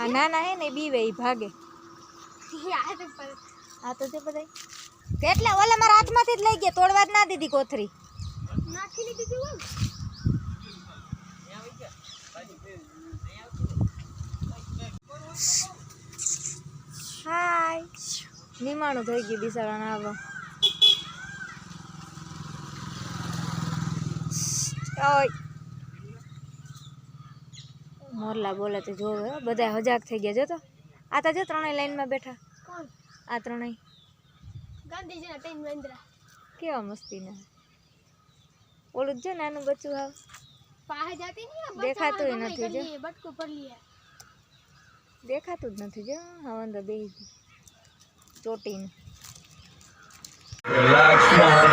આ નાના હે ને બીવે ઈ ભાગે. આ તો તે બધાય. કેટલા? ઓલા મારા હાથમાંથી જ લઈ ગયા તોડવા જ ના દીધી કોથરી. નાખી હોય હાય. નિમાણું થઈ ગયું બિસાડાના આવો. ઓય. મોરલા બોલે તો જોવે હો. બધા હજાક થઈ ગયા જો તો આ તો જો ત્રણેય લાઈનમાં બેઠા. કોણ? આ ત્રણેય. ગાંધીજીના ત્રણ વેંદરા કેવા મસ્તીના. ઓલું જ જો નાનું બચ્ચું હાવ. પાસે જાતી નહીં આ દેખાતુંય બચ્ચામાં નથી ગમે જો. કરીએ, બટકું પર લઈએ દેખાતું જ નથી જો. હા અંદર બેહી ગયું. ચોટીને. Relax, mom.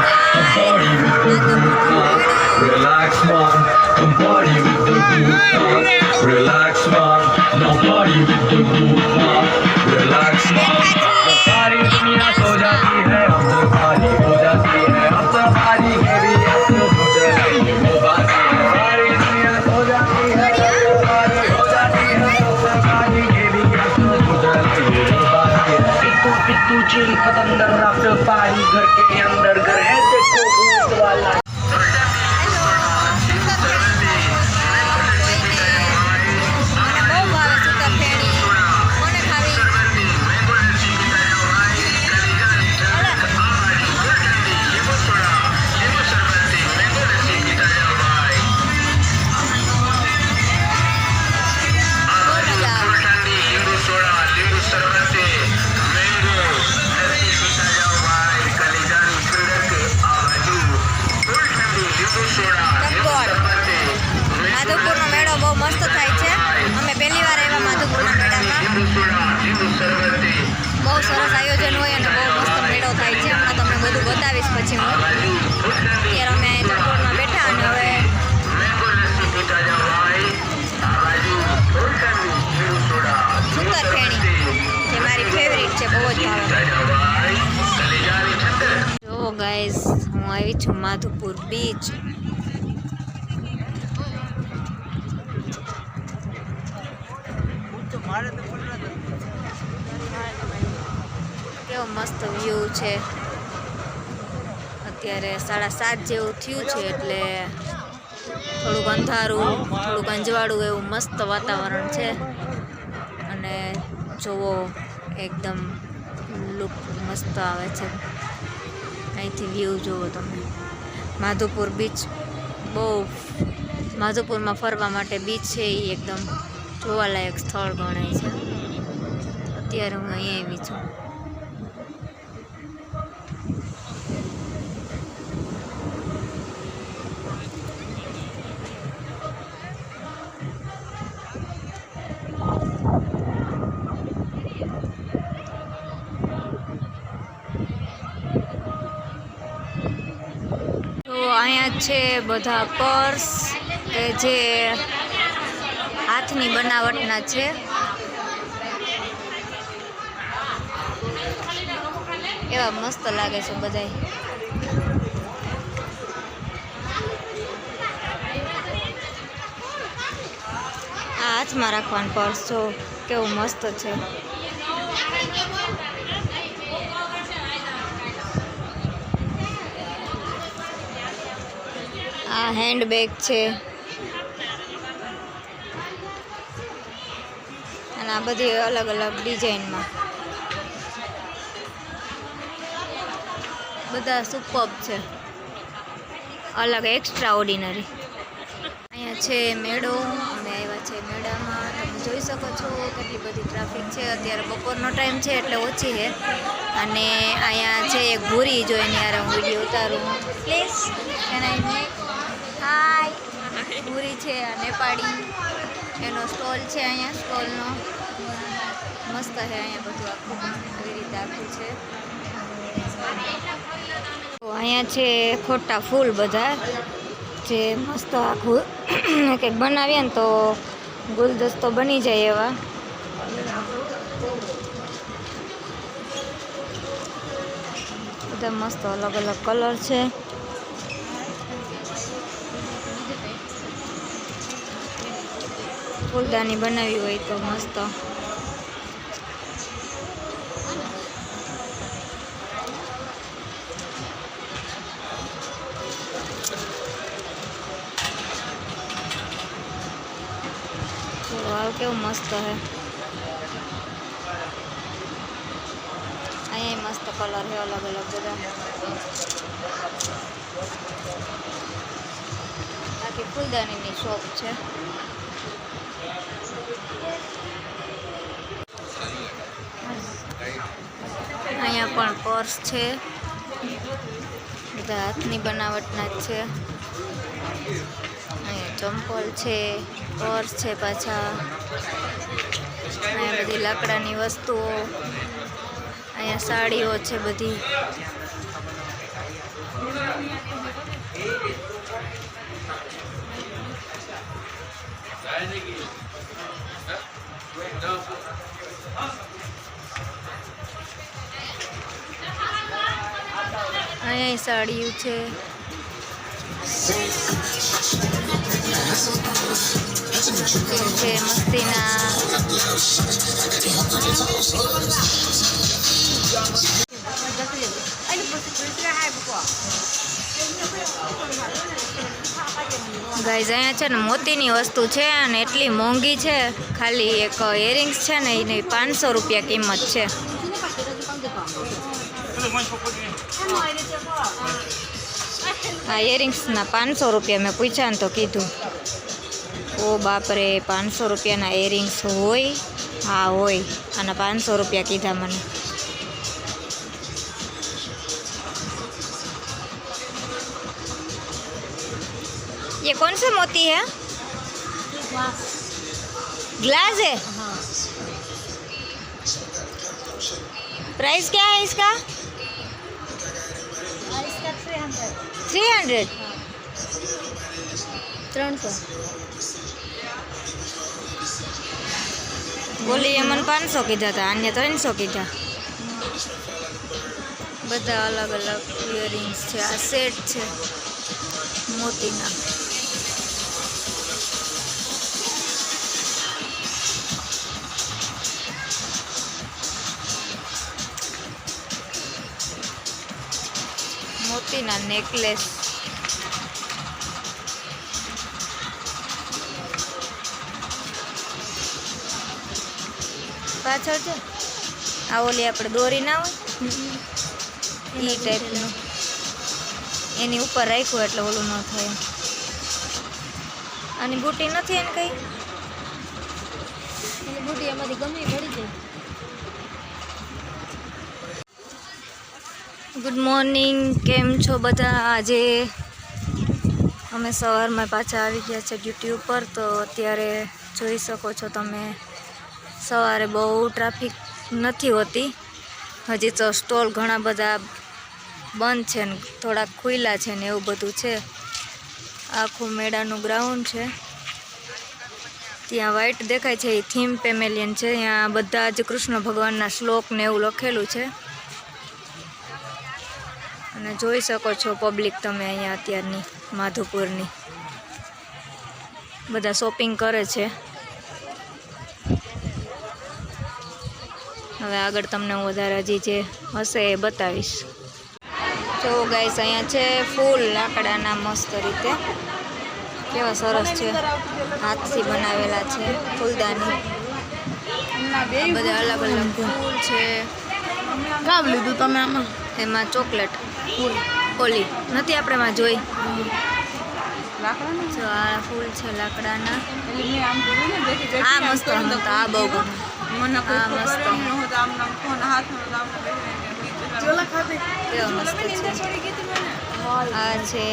Come party with the times. Relax, mom. Come party with the times. Relax, mom. सारी दुनिया सो जाती है अब तो खाली हो जाती है अब तो खाली मेरी अब तो हो जाएगी वो बाती है सारी दुनिया सो जाती है अब तो खाली हो जाती है अब तो खाली मेरी अब तो हो जाएगी वो बाती है पिट्टू पिट्टू चिल खत्म कर आफ्टर पारी घर के अंदर માધવપુર બીચ. કેવો મસ્ત વ્યૂ છે. અત્યારે સાડા સાત જેવું થયું છે એટલે થોડુંક અંધારું, થોડુંક અંજવાળું એવું મસ્ત વાતાવરણ છે. અને જોવો, એકદમ લુક મસ્ત આવે છે. અહીંથી વ્યૂ જુઓ તમે. માધુપુર બીચ બહુ માધુપુરમાં ફરવા માટે બીચ છે એ એકદમ જોવાલાયક સ્થળ ગણાય છે. અત્યારે હું અહીંયા આવી છું. છે બધા પર્સ કે જે હાથની બનાવટના છે. એવા મસ્ત લાગે છે બધાય. આ હાથમાં રાખવાનું પર્સ જો કેવું મસ્ત છે. આ હેન્ડબેગ છે. અને આ બધી અલગ અલગ ડિઝાઇનમાં બધા સુપર છે. અલગ એક્સ્ટ્રા ઓર્ડિનરી અહીંયા છે મેળો. અમે આવ્યા છે મેળામાં. તમે જોઈ શકો છો કેટલી બધી ટ્રાફિક છે. અત્યારે બપોરનો ટાઈમ છે એટલે ઓછી છે. અને અહીંયા છે એક ભૂરી જો એની યાર હું વીડિયો ઉતારું. પ્લીઝ એના હાય પૂરી છે નેપાળી. એનો સ્ટોલ છે અહીંયા સ્ટોલનો. મસ્ત છે અહીંયા બધું આખું. એવી રીતે આખું છે. તો અહીંયા છે ખોટા ફૂલ બધા જે મસ્ત આખું કંઈક બનાવીએ ને તો ગુલદસ્તો બની જાય એવા. બધા મસ્ત અલગ અલગ કલર છે. ફૂલદાની બનાવી હોય તો મસ્ત. વાવ કેવું મસ્ત હે. અહીંયા મસ્ત કલર છે અલગ અલગ બધા. બાકી ફૂલદાનીની શોપ છે. અહીંયા પણ પર્સ છે. બધા હાથની બનાવટના જ છે. અહીંયા ચંપલ છે, પર્સ છે પાછા. અહીંયા બધી લાકડાની વસ્તુઓ. અહીંયા સાડીઓ છે બધી. અહીંયા સાડીઓ છે. છે મસ્તીના. ગાઈઝ અહીંયા છે ને મોતીની વસ્તુ છે અને એટલી મોંઘી છે. ખાલી એક ઇયરિંગ્સ છે ને, એની પાંચસો રૂપિયા કિંમત છે. આ ઇયરિંગ્સના પાંચસો રૂપિયા મેં પૂછ્યા ને તો કીધું ઓ બાપરે પાંચસો રૂપિયાના ઇયરિંગ્સ હોય હા હોય અને પાંચસો રૂપિયા કીધા મને ये कौन सा मोती है ग्लास है प्राइस क्या है इसका થ્રી હંડ્રેડ. ત્રણસો. બોલી અમન પાંચસો કીધા હતા અન્ય ત્રણસો કીધા. બધા અલગ અલગ ઇયરિંગ્સ છે આ સેટ છે. મોતીના. મોતીના નેકલેસ પાછળ છે? આ ઓલી આપણે દોરી ના હોય? એ ટાઈપનું એની ઉપર રાખ્યું એટલે ઓલું ન થાય. આની બુટી નથી એને કઈ? બુટી એમાંથી ગમે પડી જાય. ગુડ મોર્નિંગ કેમ છો બધા? આજે અમે સવારમાં પાછા આવી ગયા છે ડ્યુટી ઉપર, તો અત્યારે જોઈ શકો છો તમે, સવારે બહુ ટ્રાફિક નથી હોતી. હજી તો સ્ટોલ ઘણા બધા બંધ છે ને, થોડાક ખુલ્લા છે ને એવું બધું છે. આખું મેળાનું ગ્રાઉન્ડ છે. ત્યાં વ્હાઈટ દેખાય છે, એ થીમ પેમેલિયન છે. ત્યાં બધા જ કૃષ્ણ ભગવાનના શ્લોક ને એવું લખેલું છે. અને જોઈ શકો છો પબ્લિક તમે અહીંયા અત્યારની માધુપુરની. બધા શોપિંગ કરે છે. હવે આગળ તમને હું વધારે હજી જે હશે એ બતાવીશ. જો ગાઈસ અહીંયા છે ફૂલ લાકડાના મસ્ત રીતે. કેવા સરસ છે. હાથથી બનાવેલા છે ફૂલદાની. બધા અલગ અલગ ફૂલ છે. કામ લીધું તમે આમાં? એમાં ચોકલેટ. ઓલી નથી આપણે એમાં જોઈ? જો આ ફૂલ છે લાકડાના. આ મસ્ત હતા આ બહુ ગમે. આ મસ્ત. કેવા મસ્ત છે. આ છે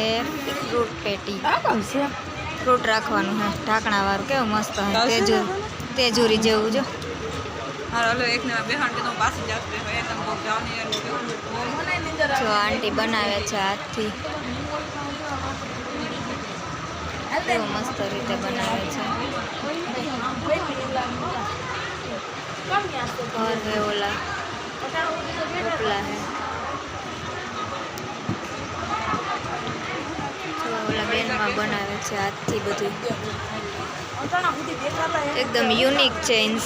ફ્રૂટ પેટી. ફ્રૂટ રાખવાનું હે ઢાંકણા વાળું. કેવું મસ્ત હે તેજુ તેજુરી જેવું જો. જો આંટી બનાવે છે હાથથી. કેવું મસ્ત રીતે બનાવે છે. ઘર હે ઓલા ટોપલા હે. ઓલા બેનમાં બનાવે છે હાથથી બધું. એકદમ યુનિક ચેન્જ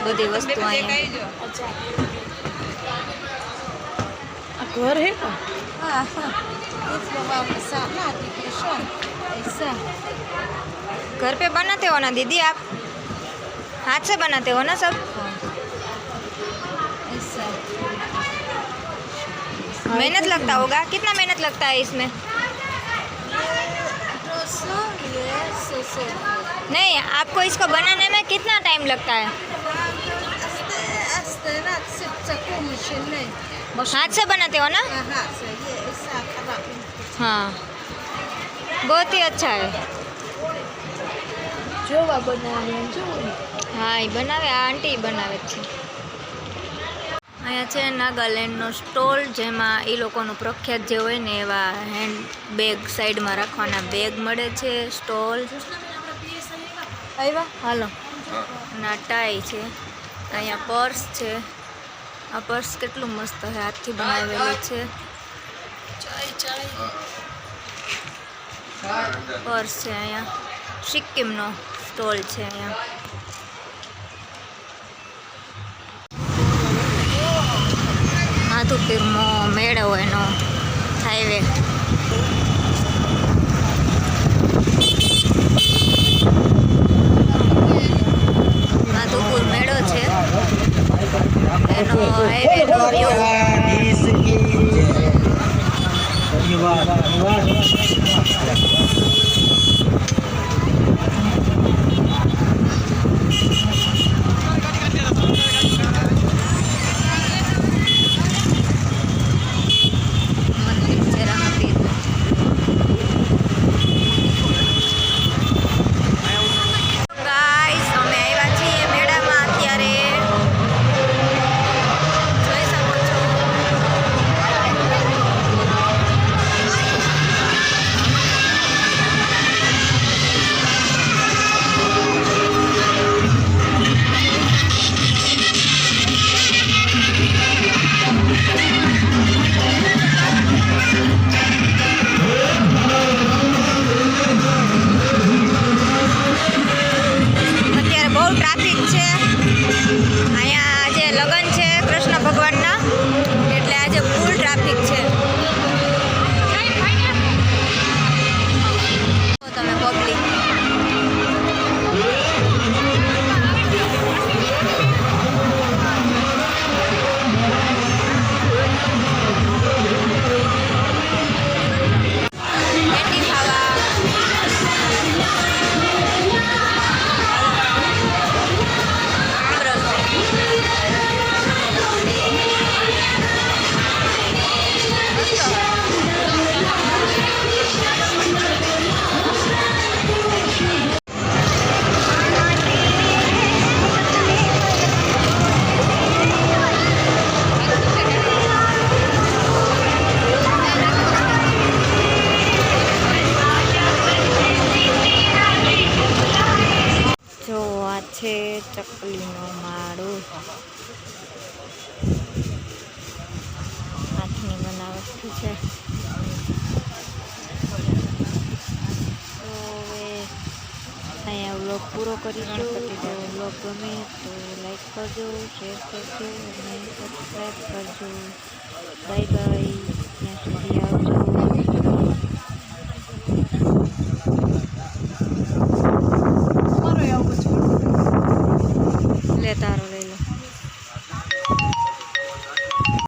બધી વસ્તુ અહીંયા આ ઘર હે કા हाँ हाँ ऐसा घर पे बनाते हो ना दीदी आप हाथ से बनाते हो ना सब ऐसा मेहनत लगता होगा कितना मेहनत लगता है इसमें नहीं आपको इसको बनाने में कितना टाइम लगता है हाथ से बनाते हो ना हाँ बहुत ही अच्छा है જોવા બનાવે જોવું હા એ બનાવે આ આંટી બનાવે જ છે અહીંયા છે નાગાલેન્ડનો સ્ટોલ, જેમાં એ લોકોનું પ્રખ્યાત જે હોય ને એવા હેન્ડ બેગ સાઈડમાં રાખવાના બેગ મળે છે, સ્ટોલ. આવ્યા? હાલો. ના ટાઈ છે. અહીંયા પર્સ છે. આ પર્સ કેટલું મસ્ત છે, હાથથી બનાવેલું છે. પર્સ છે અહીંયા. સિક્કિમનો સ્ટોલ છે અહીંયા. માધુપીરનો મેળો એનો હાઈવે પૂરો કરીશું તો બ્લોગ ગમે તો લાઈક કરજો શેર કરજો અને સબસ્ક્રાઈબ કરજો. Bye bye